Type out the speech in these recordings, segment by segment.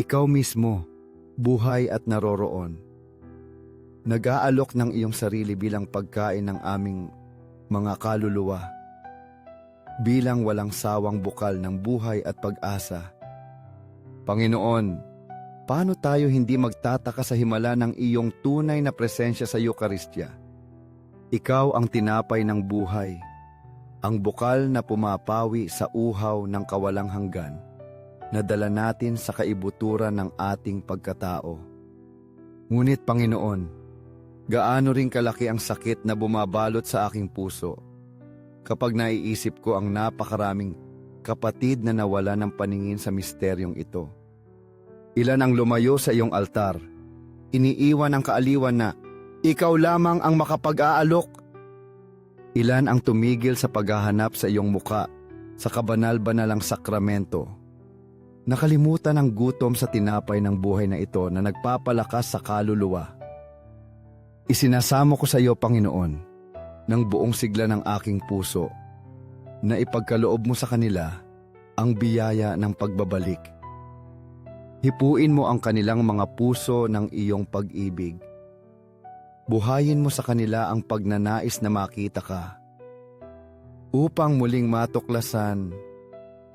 Ikaw mismo, buhay at naroroon. Nag-aalok ng iyong sarili bilang pagkain ng aming mga kaluluwa. Bilang walang sawang bukal ng buhay at pag-asa. Panginoon, paano tayo hindi magtataka sa himala ng iyong tunay na presensya sa Eukaristya? Ikaw ang tinapay ng buhay, ang bukal na pumapawi sa uhaw ng kawalang hanggan, na dala natin sa kaibuturan ng ating pagkatao. Ngunit Panginoon, gaano rin kalaki ang sakit na bumabalot sa aking puso kapag naiisip ko ang napakaraming kapatid na nawala ng paningin sa misteryong ito. Ilan ang lumayo sa iyong altar, iniiwan ang kaaliwan na ikaw lamang ang makapag-aalok. Ilan ang tumigil sa paghahanap sa iyong muka sa kabanal-banalang sakramento. Nakalimutan ang gutom sa tinapay ng buhay na ito na nagpapalakas sa kaluluwa. Isinasamo ko sa iyo, Panginoon, ng buong sigla ng aking puso, na ipagkaloob mo sa kanila ang biyaya ng pagbabalik. Hipuin mo ang kanilang mga puso ng iyong pag-ibig. Buhayin mo sa kanila ang pagnanais na makita ka, upang muling matuklasan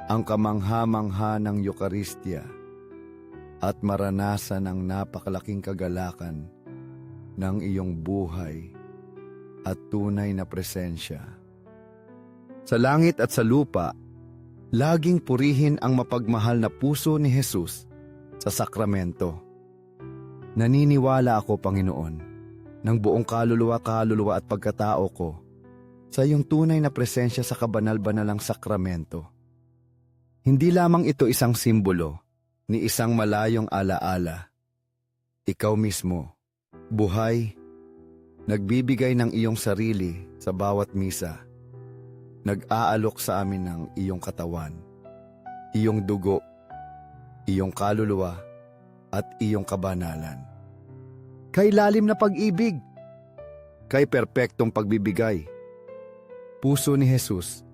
ang kamangha-mangha ng Eukaristya at maranasan ang napakalaking kagalakan ng iyong buhay at tunay na presensya. Sa langit at sa lupa, laging purihin ang mapagmahal na puso ni Jesus sa sakramento. Naniniwala ako, Panginoon, ng buong kaluluwa, kaluluwa at pagkatao ko sa iyong tunay na presensya sa kabanal-banalang sakramento. Hindi lamang ito isang simbolo ni isang malayong alaala. Ikaw mismo, buhay, nagbibigay ng iyong sarili sa bawat misa. Nag-aalok sa amin ng iyong katawan, iyong dugo, iyong kaluluwa, at iyong kabanalan. Kay lalim na pag-ibig, kay perpektong pagbibigay. Puso ni Jesus,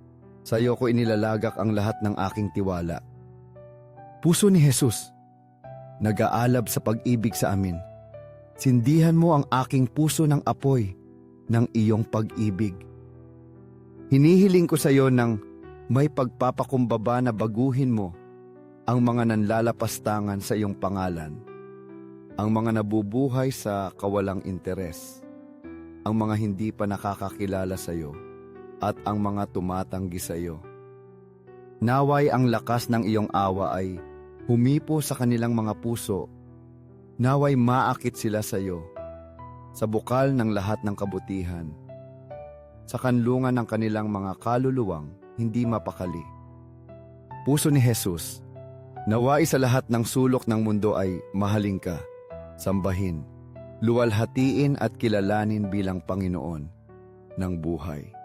sa iyo ko inilalagak ang lahat ng aking tiwala. Puso ni Jesus, nag-aalab sa pag-ibig sa amin. Sindihan mo ang aking puso ng apoy ng iyong pag-ibig. Hinihiling ko sa iyo ng may pagpapakumbaba na baguhin mo ang mga nanlalapastangan sa iyong pangalan, ang mga nabubuhay sa kawalang interes, ang mga hindi pa nakakakilala sa iyo, at ang mga tumatanggi sa iyo. Naway ang lakas ng iyong awa ay humipo sa kanilang mga puso. Naway maakit sila sa iyo, sa bukal ng lahat ng kabutihan, sa kanlungan ng kanilang mga kaluluwang hindi mapakali. Puso ni Jesus, naway sa lahat ng sulok ng mundo ay mahalin ka, sambahin, luwalhatiin at kilalanin bilang Panginoon ng buhay.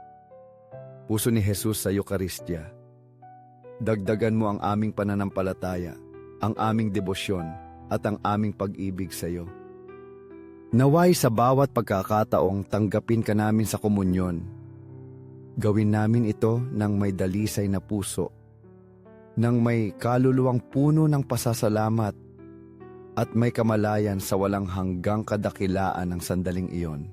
Puso ni Jesus sa Eukaristya, dagdagan mo ang aming pananampalataya, ang aming debosyon, at ang aming pag-ibig sa iyo. Naway sa bawat pagkakataong tanggapin ka namin sa komunyon. Gawin namin ito ng may dalisay na puso, ng may kaluluwang puno ng pasasalamat, at may kamalayan sa walang hanggang kadakilaan ng sandaling iyon.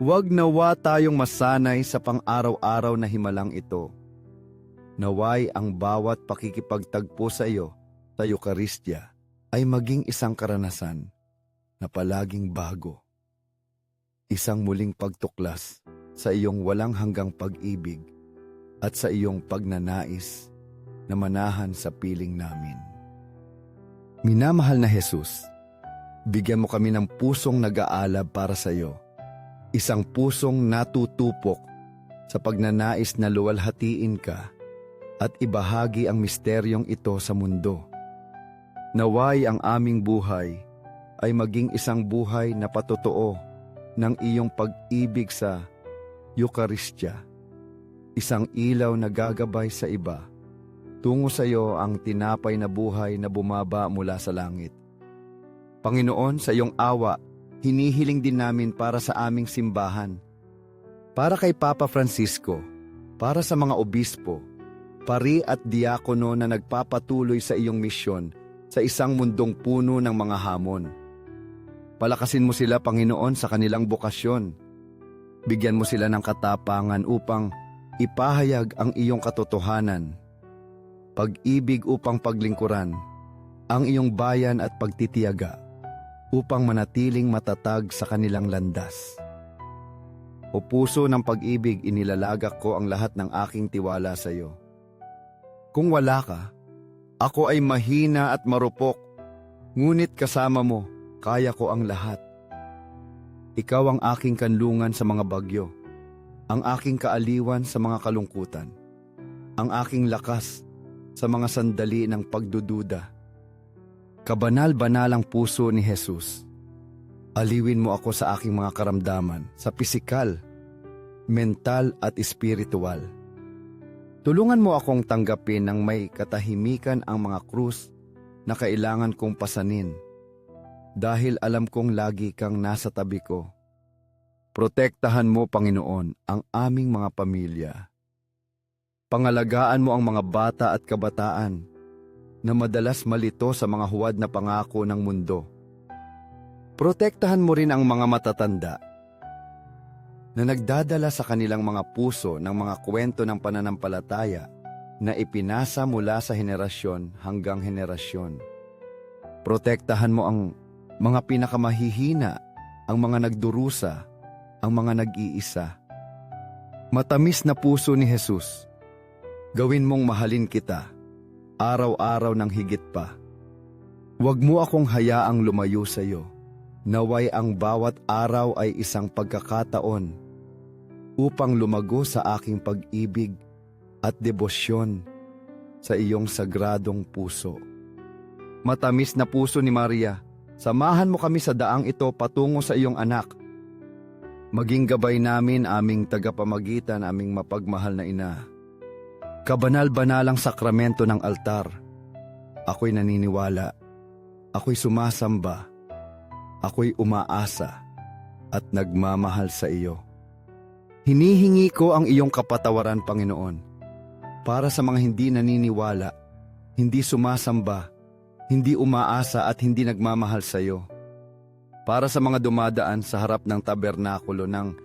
Huwag nawa tayong masanay sa pang-araw-araw na himalang ito. Naway ang bawat pakikipagtagpo sa iyo sa Eukaristya ay maging isang karanasan na palaging bago. Isang muling pagtuklas sa iyong walang hanggang pag-ibig at sa iyong pagnanais na manahan sa piling namin. Minamahal na Jesus, bigyan mo kami ng pusong nag-aalab para sa iyo. Isang pusong natutupok sa pagnanais na luwalhatiin ka at ibahagi ang misteryong ito sa mundo. Naway ang aming buhay ay maging isang buhay na patotoo ng iyong pag-ibig sa Eukaristya. Isang ilaw na gagabay sa iba. Tungo sa iyo ang tinapay na buhay na bumaba mula sa langit. Panginoon, sa iyong awa, hinihiling din namin para sa aming simbahan. Para kay Papa Francisco, para sa mga obispo, pari at diakono na nagpapatuloy sa iyong misyon sa isang mundong puno ng mga hamon. Palakasin mo sila, Panginoon, sa kanilang bokasyon. Bigyan mo sila ng katapangan upang ipahayag ang iyong katotohanan. Pag-ibig upang paglingkuran ang iyong bayan at pagtitiyaga upang manatiling matatag sa kanilang landas. O puso ng pag-ibig, inilalagak ko ang lahat ng aking tiwala sa iyo. Kung wala ka, ako ay mahina at marupok, ngunit kasama mo, kaya ko ang lahat. Ikaw ang aking kanlungan sa mga bagyo, ang aking kaaliwan sa mga kalungkutan, ang aking lakas sa mga sandali ng pagdududa. Kabanal-banalang puso ni Jesus, aliwin mo ako sa aking mga karamdaman, sa pisikal, mental at espiritual. Tulungan mo akong tanggapin ng may katahimikan ang mga krus na kailangan kong pasanin dahil alam kong lagi kang nasa tabi ko. Protektahan mo, Panginoon, ang aming mga pamilya. Pangalagaan mo ang mga bata at kabataan na madalas malito sa mga huwad na pangako ng mundo. Protektahan mo rin ang mga matatanda na nagdadala sa kanilang mga puso ng mga kwento ng pananampalataya na ipinasa mula sa henerasyon hanggang henerasyon. Protektahan mo ang mga pinakamahihina, ang mga nagdurusa, ang mga nag-iisa. Matamis na puso ni Jesus, gawin mong mahalin kita, araw-araw ng higit pa. Huwag mo akong hayaang lumayo sa iyo. Naway ang bawat araw ay isang pagkakataon upang lumago sa aking pag-ibig at debosyon sa iyong sagradong puso. Matamis na puso ni Maria, samahan mo kami sa daang ito patungo sa iyong anak. Maging gabay namin aming tagapamagitan, aming mapagmahal na ina. Kabanal-banalang sakramento ng altar. Ako'y naniniwala. Ako'y sumasamba. Ako'y umaasa at nagmamahal sa iyo. Hinihingi ko ang iyong kapatawaran, Panginoon, para sa mga hindi naniniwala, hindi sumasamba, hindi umaasa at hindi nagmamahal sa iyo. Para sa mga dumadaan sa harap ng tabernakulo nang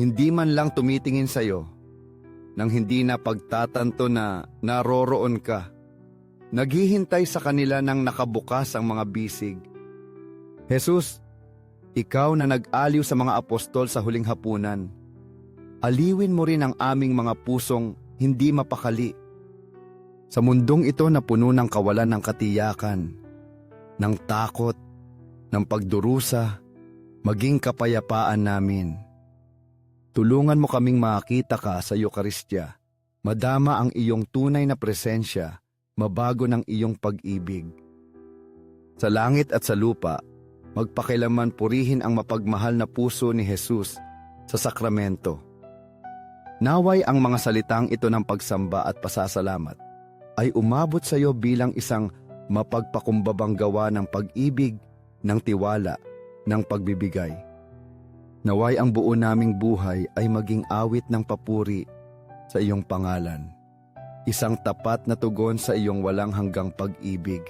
hindi man lang tumitingin sa iyo, nang hindi na pagtatanto na naroroon ka, naghihintay sa kanila nang nakabukas ang mga bisig. Jesus, ikaw na nag-aliw sa mga apostol sa huling hapunan, aliwin mo rin ang aming mga pusong hindi mapakali. Sa mundong ito na puno ng kawalan ng katiyakan, ng takot, ng pagdurusa, maging kapayapaan namin. Tulungan mo kaming makita ka sa Eukaristya, madama ang iyong tunay na presensya, mabago ng iyong pag-ibig. Sa langit at sa lupa, magpakilaman purihin ang mapagmahal na puso ni Jesus sa sakramento. Naway ang mga salitang ito ng pagsamba at pasasalamat ay umabot sa iyo bilang isang mapagpakumbabang gawa ng pag-ibig, ng tiwala, ng pagbibigay. Naway ang buo naming buhay ay maging awit ng papuri sa iyong pangalan. Isang tapat na tugon sa iyong walang hanggang pag-ibig.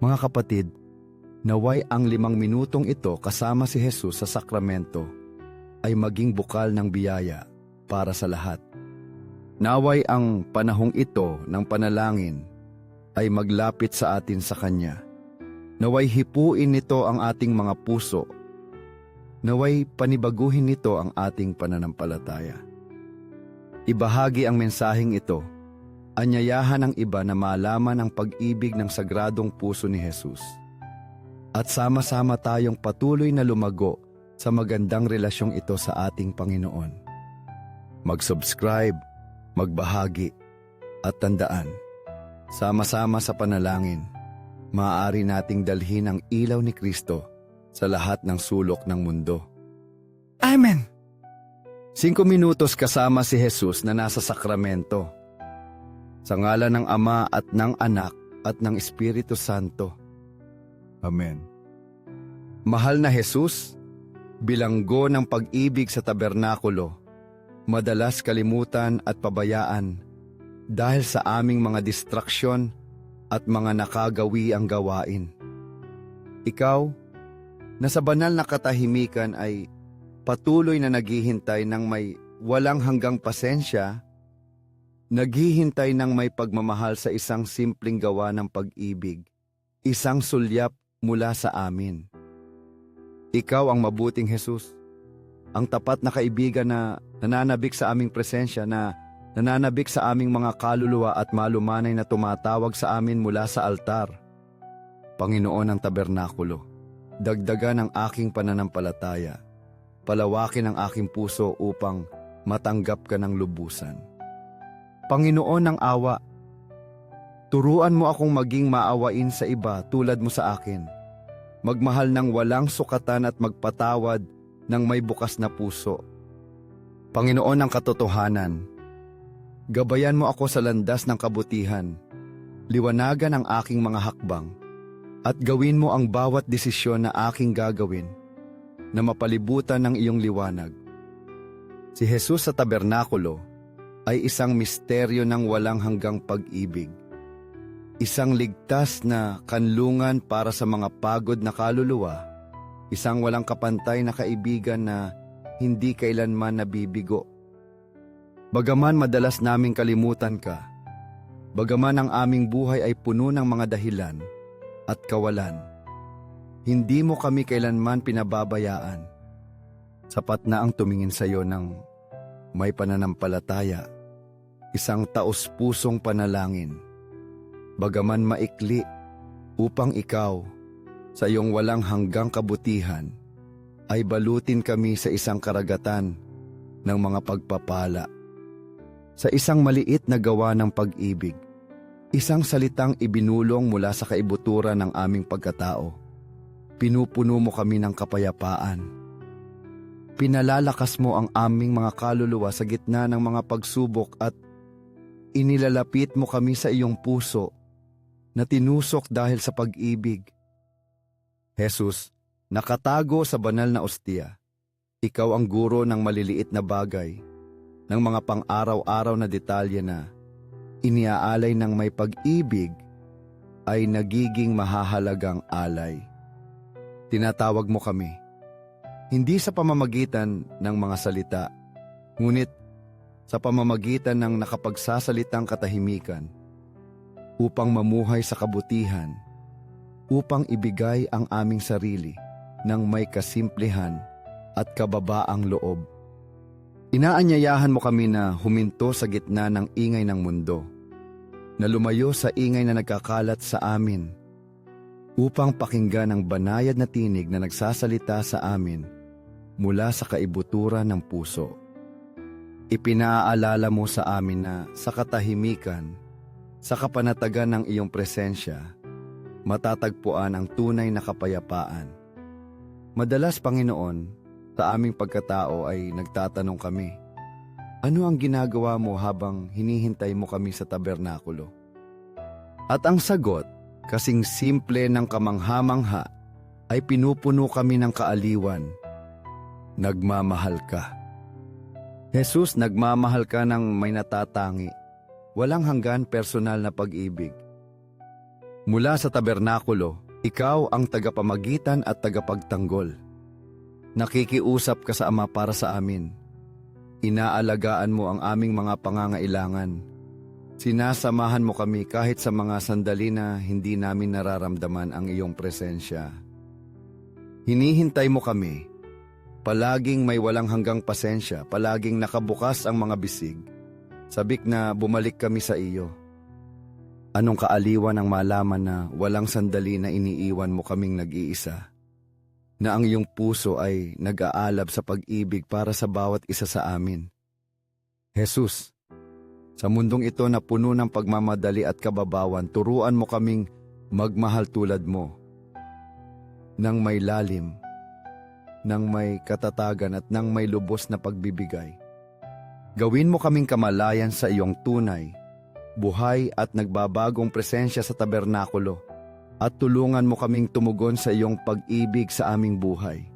Mga kapatid, naway ang limang minutong ito kasama si Jesus sa sakramento ay maging bukal ng biyaya para sa lahat. Naway ang panahong ito ng panalangin ay maglapit sa atin sa Kanya. Naway hipuin nito ang ating mga puso. Naway panibaguhin nito ang ating pananampalataya. Ibahagi ang mensaheng ito. Anyayahan ng iba na malaman ang pag-ibig ng sagradong puso ni Jesus. At sama-sama tayong patuloy na lumago sa magandang relasyong ito sa ating Panginoon. Mag-subscribe, magbahagi, at tandaan, sama-sama sa panalangin, maaari nating dalhin ang ilaw ni Kristo sa lahat ng sulok ng mundo. Amen! Singko minutos kasama si Jesus na nasa sakramento. Sa ngalan ng Ama at ng Anak at ng Espiritu Santo. Amen. Mahal na Jesus, bilanggo ng pag-ibig sa tabernakulo, madalas kalimutan at pabayaan dahil sa aming mga distraksyon at mga nakagawi ang gawain. Ikaw, na sa banal na katahimikan ay patuloy na naghihintay ng may walang hanggang pasensya, naghihintay ng may pagmamahal sa isang simpleng gawa ng pag-ibig, isang sulyap mula sa amin. Ikaw ang mabuting Jesus, ang tapat na kaibigan na nananabik sa aming presensya na nananabik sa aming mga kaluluwa at malumanay na tumatawag sa amin mula sa altar. Panginoon ng tabernakulo, dagdagan ang aking pananampalataya, palawakin ang aking puso upang matanggap ka ng lubusan. Panginoon ng awa, turuan mo akong maging maawain sa iba tulad mo sa akin. Magmahal ng walang sukatan at magpatawad ng may bukas na puso. Panginoon ng katotohanan, gabayan mo ako sa landas ng kabutihan, liwanagan ang aking mga hakbang, at gawin mo ang bawat desisyon na aking gagawin na mapalibutan ng iyong liwanag. Si Jesus sa tabernakulo ay isang misteryo ng walang hanggang pag-ibig. Isang ligtas na kanlungan para sa mga pagod na kaluluwa, isang walang kapantay na kaibigan na hindi kailanman nabibigo. Bagaman madalas naming kalimutan ka, bagaman ang aming buhay ay puno ng mga dahilan at kawalan, hindi mo kami kailanman pinababayaan. Sapat na ang tumingin sa iyo ng may pananampalataya, isang taos-pusong panalangin. Bagaman maikli, upang ikaw, sa iyong walang hanggang kabutihan, ay balutin kami sa isang karagatan ng mga pagpapala. Sa isang maliit na gawa ng pag-ibig, isang salitang ibinulong mula sa kaibuturan ng aming pagkatao. Pinupuno mo kami ng kapayapaan. Pinalalakas mo ang aming mga kaluluwa sa gitna ng mga pagsubok at inilalapit mo kami sa iyong puso na tinusok dahil sa pag-ibig. Jesus, nakatago sa banal na ostia, ikaw ang guro ng maliliit na bagay, ng mga pang-araw-araw na detalye na iniaalay ng may pag-ibig ay nagiging mahahalagang alay. Tinatawag mo kami, hindi sa pamamagitan ng mga salita, ngunit sa pamamagitan ng nakapagsasalitang katahimikan, upang mamuhay sa kabutihan, upang ibigay ang aming sarili ng may kasimplihan at kababaang loob. Inaanyayahan mo kami na huminto sa gitna ng ingay ng mundo, na lumayo sa ingay na nagkakalat sa amin, upang pakinggan ang banayad na tinig na nagsasalita sa amin mula sa kaibuturan ng puso. Ipinaalala mo sa amin na sa katahimikan, sa kapanatagan ng iyong presensya, matatagpuan ang tunay na kapayapaan. Madalas, Panginoon, sa aming pagkatao ay nagtatanong kami, ano ang ginagawa mo habang hinihintay mo kami sa tabernakulo? At ang sagot, kasing simple ng kamangha-mangha, ay pinupuno kami ng kaaliwan. Nagmamahal ka. Jesus, nagmamahal ka ng may natatangi. Walang hanggan personal na pag-ibig. Mula sa tabernakulo, ikaw ang tagapamagitan at tagapagtanggol. Nakikiusap ka sa Ama para sa amin. Inaalagaan mo ang aming mga pangangailangan. Sinasamahan mo kami kahit sa mga sandali na hindi namin nararamdaman ang iyong presensya. Hinihintay mo kami. Palaging may walang hanggang pasensya, palaging nakabukas ang mga bisig. Sabik na bumalik kami sa iyo. Anong kaaliwan ang malaman na walang sandali na iniiwan mo kaming nag-iisa? Na ang iyong puso ay nag-aalab sa pag-ibig para sa bawat isa sa amin. Jesus, sa mundong ito na puno ng pagmamadali at kababawan, turuan mo kaming magmahal tulad mo. Nang may lalim, nang may katatagan at nang may lubos na pagbibigay. Gawin mo kaming kamalayan sa iyong tunay, buhay at nagbabagong presensya sa tabernakulo at tulungan mo kaming tumugon sa iyong pag-ibig sa aming buhay.